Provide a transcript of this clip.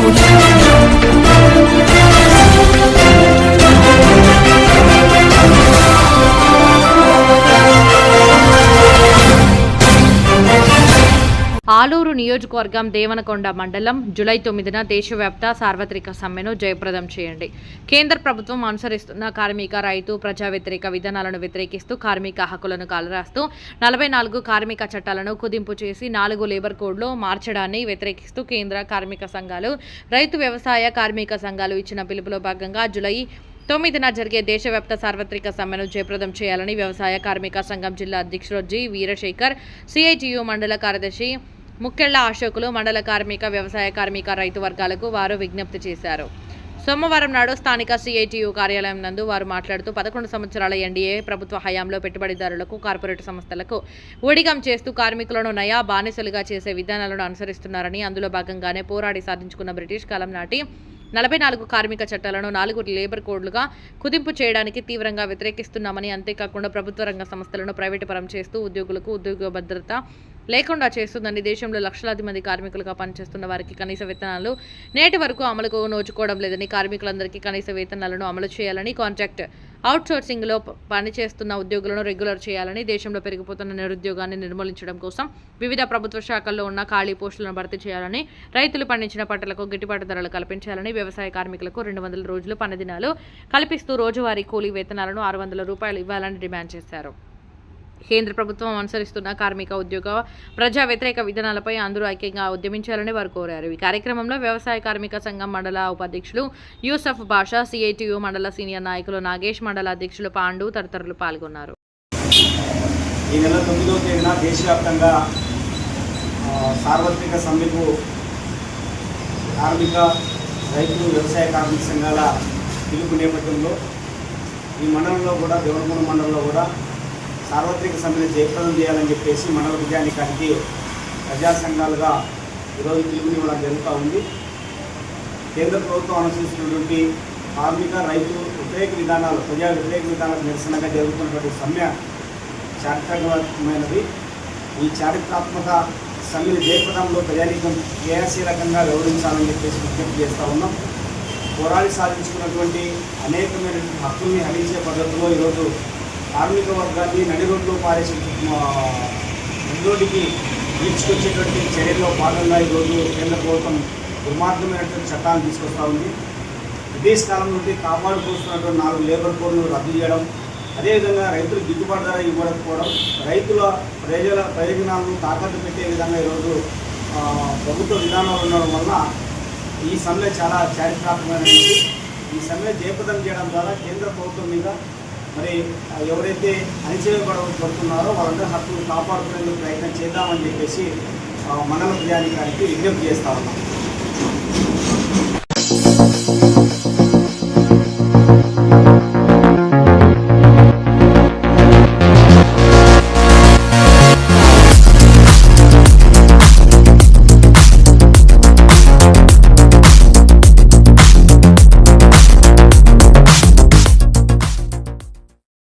Saúde. Aluru నియోజకవర్గం దేవనకొండ మండలం July తొమ్మిదిన దేశవ్యాప్త సార్వత్రిక సమ్మెను జయప్రదం చేయండి. కేంద్ర ప్రభుత్వం అనుసరిస్తున్న కార్మిక రైతు ప్రజా వ్యతిరేక విధానాలను వ్యతిరేకిస్తూ కార్మిక హక్కులను కాలరాస్తూ నలభై నాలుగు కార్మిక చట్టాలను కుదింపు చేసి నాలుగు లేబర్ కోడ్లో మార్చడాన్ని వ్యతిరేకిస్తూ కేంద్ర కార్మిక సంఘాలు రైతు వ్యవసాయ కార్మిక సంఘాలు ఇచ్చిన పిలుపులో భాగంగా జులై తొమ్మిదిన జరిగే దేశవ్యాప్త సార్వత్రిక సమ్మెను జయప్రదం చేయాలని వ్యవసాయ కార్మిక సంఘం జిల్లా అధ్యక్షుడు జి వీరశేఖర్ సిఐటియు మండల కార్యదర్శి ముక్కెళ్ళ అశోకులు మండల కార్మిక వ్యవసాయ కార్మిక రైతు వర్గాలకు వారు విజ్ఞప్తి చేశారు. సోమవారం నాడు స్థానిక సిఐటియు కార్యాలయం నందు వారు మాట్లాడుతూ పదకొండు సంవత్సరాల ఎన్డీఏ ప్రభుత్వ హయాంలో పెట్టుబడిదారులకు కార్పొరేట్ సంస్థలకు ఊడిగం చేస్తూ కార్మికులను నయా బానిసలుగా చేసే విధానాలను అనుసరిస్తున్నారని అందులో భాగంగానే పోరాడి సాధించుకున్న బ్రిటిష్ కాలం నాటి నలభై నాలుగు కార్మిక చట్టాలను నాలుగు లేబర్ కోడ్లుగా కుదింపు చేయడానికి తీవ్రంగా వ్యతిరేకిస్తున్నామని అంతేకాకుండా ప్రభుత్వ రంగ సంస్థలను ప్రైవేటు పరం చేస్తూ ఉద్యోగులకు ఉద్యోగ భద్రత లేకుండా చేస్తుందని దేశంలో లక్షలాది మంది కార్మికులుగా పనిచేస్తున్న వారికి కనీస వేతనాలు నేటి వరకు అమలుకు నోచుకోవడం లేదని కార్మికులందరికీ కనీస వేతనాలను అమలు చేయాలని కాంట్రాక్ట్ అవుట్సోర్సింగ్లో పనిచేస్తున్న ఉద్యోగులను రెగ్యులర్ చేయాలని దేశంలో పెరిగిపోతున్న నిరుద్యోగాన్ని నిర్మూలించడం కోసం వివిధ ప్రభుత్వ శాఖల్లో ఉన్న ఖాళీ పోస్టులను భర్తీ చేయాలని రైతులు పండించిన పంటలకు గిట్టుబాటు ధరలు కల్పించాలని వ్యవసాయ కార్మికులకు రెండు వందల రోజులు పని దినాలు కల్పిస్తూ రోజువారీ కూలీ వేతనాలను ఆరు వందల రూపాయలు ఇవ్వాలని డిమాండ్ చేశారు. కేంద్ర ప్రభుత్వం అనుసరిస్తున్న కార్మిక ఉద్యోగ ప్రజా వ్యతిరేక విధానాలపై అందరూ ఐక్యంగా ఉద్యమించాలని వారు కోరారు. ఈ కార్యక్రమంలో వ్యవసాయ కార్మిక సంఘం మండల ఉపాధ్యక్షులు యూసఫ్ బాషా సిఐటియు మండల సీనియర్ నాయకులు నాగేష్ మండల అధ్యక్షులు పాండు తదితరులు పాల్గొన్నారు. ఈ నెల తొమ్మిదవ తేదీన దేశవ్యాప్తంగా సార్వత్రిక సమ్మెకు కార్మిక రైతులు వ్యవసాయ కార్మిక సంఘాల పిలుపు నేపథ్యంలో ఈ మండలంలో కూడా దేవరకొండ మండలంలో కూడా సార్వత్రిక సమ్మెను జయప్రదం చేయాలని చెప్పేసి మండల విజయానికానికి ప్రజా సంఘాలుగా ఈరోజు పిలుపునివ్వడం జరుగుతూ ఉంది. కేంద్ర ప్రభుత్వం అనుసరిస్తున్నటువంటి కార్మిక రైతు వ్యతిరేక విధానాలు ప్రజా వ్యతిరేక విధానాలకు నిరసనగా జరుగుతున్నటువంటి సమ్మె చారిత్రాత్మకమైనది. ఈ చారిత్రాత్మక సమ్మెల జయప్రదంలో ప్రజానీకం క్రియాశీలకంగా వ్యవహరించాలని చెప్పేసి విజ్ఞప్తి చేస్తూ ఉన్నాం. పోరాడి సాధించుకున్నటువంటి అనేకమైనటువంటి హక్కుల్ని హరించే పద్ధతిలో ఈరోజు కార్మిక వర్గాన్ని నడిరోడ్లో పారేసి ముందోటికి ఈడ్చుకొచ్చేటువంటి చర్యల్లో భాగంగా ఈరోజు కేంద్ర ప్రభుత్వం దుర్మార్గమైనటువంటి చట్టాలను తీసుకొస్తూ ఉంది. విదేశ కాలం నుండి కాపాడుకోస్తున్నటువంటి నాలుగు లేబర్ కోడ్లు రద్దు చేయడం అదేవిధంగా రైతులు గిట్టుబాటు ధర ఇవ్వకపోవడం రైతుల ప్రజల ప్రయోజనాలను తాకట్టు పెట్టే విధంగా ఈరోజు ప్రభుత్వ విధానాలు ఉండడం వల్ల ఈ సమ్మె చాలా చారిత్రాత్మకమైనది. ఈ సమ్మె జయప్రదం చేయడం ద్వారా కేంద్ర ప్రభుత్వం మీద మరి ఎవరైతే అణిచివేయబడబడుతున్నారో వాళ్ళందరూ హక్కులు కాపాడుకునేందుకు ప్రయత్నం చేద్దామని చెప్పేసి మండల ప్రజానికానికి విజ్ఞప్తి చేస్తా ఉన్నాం.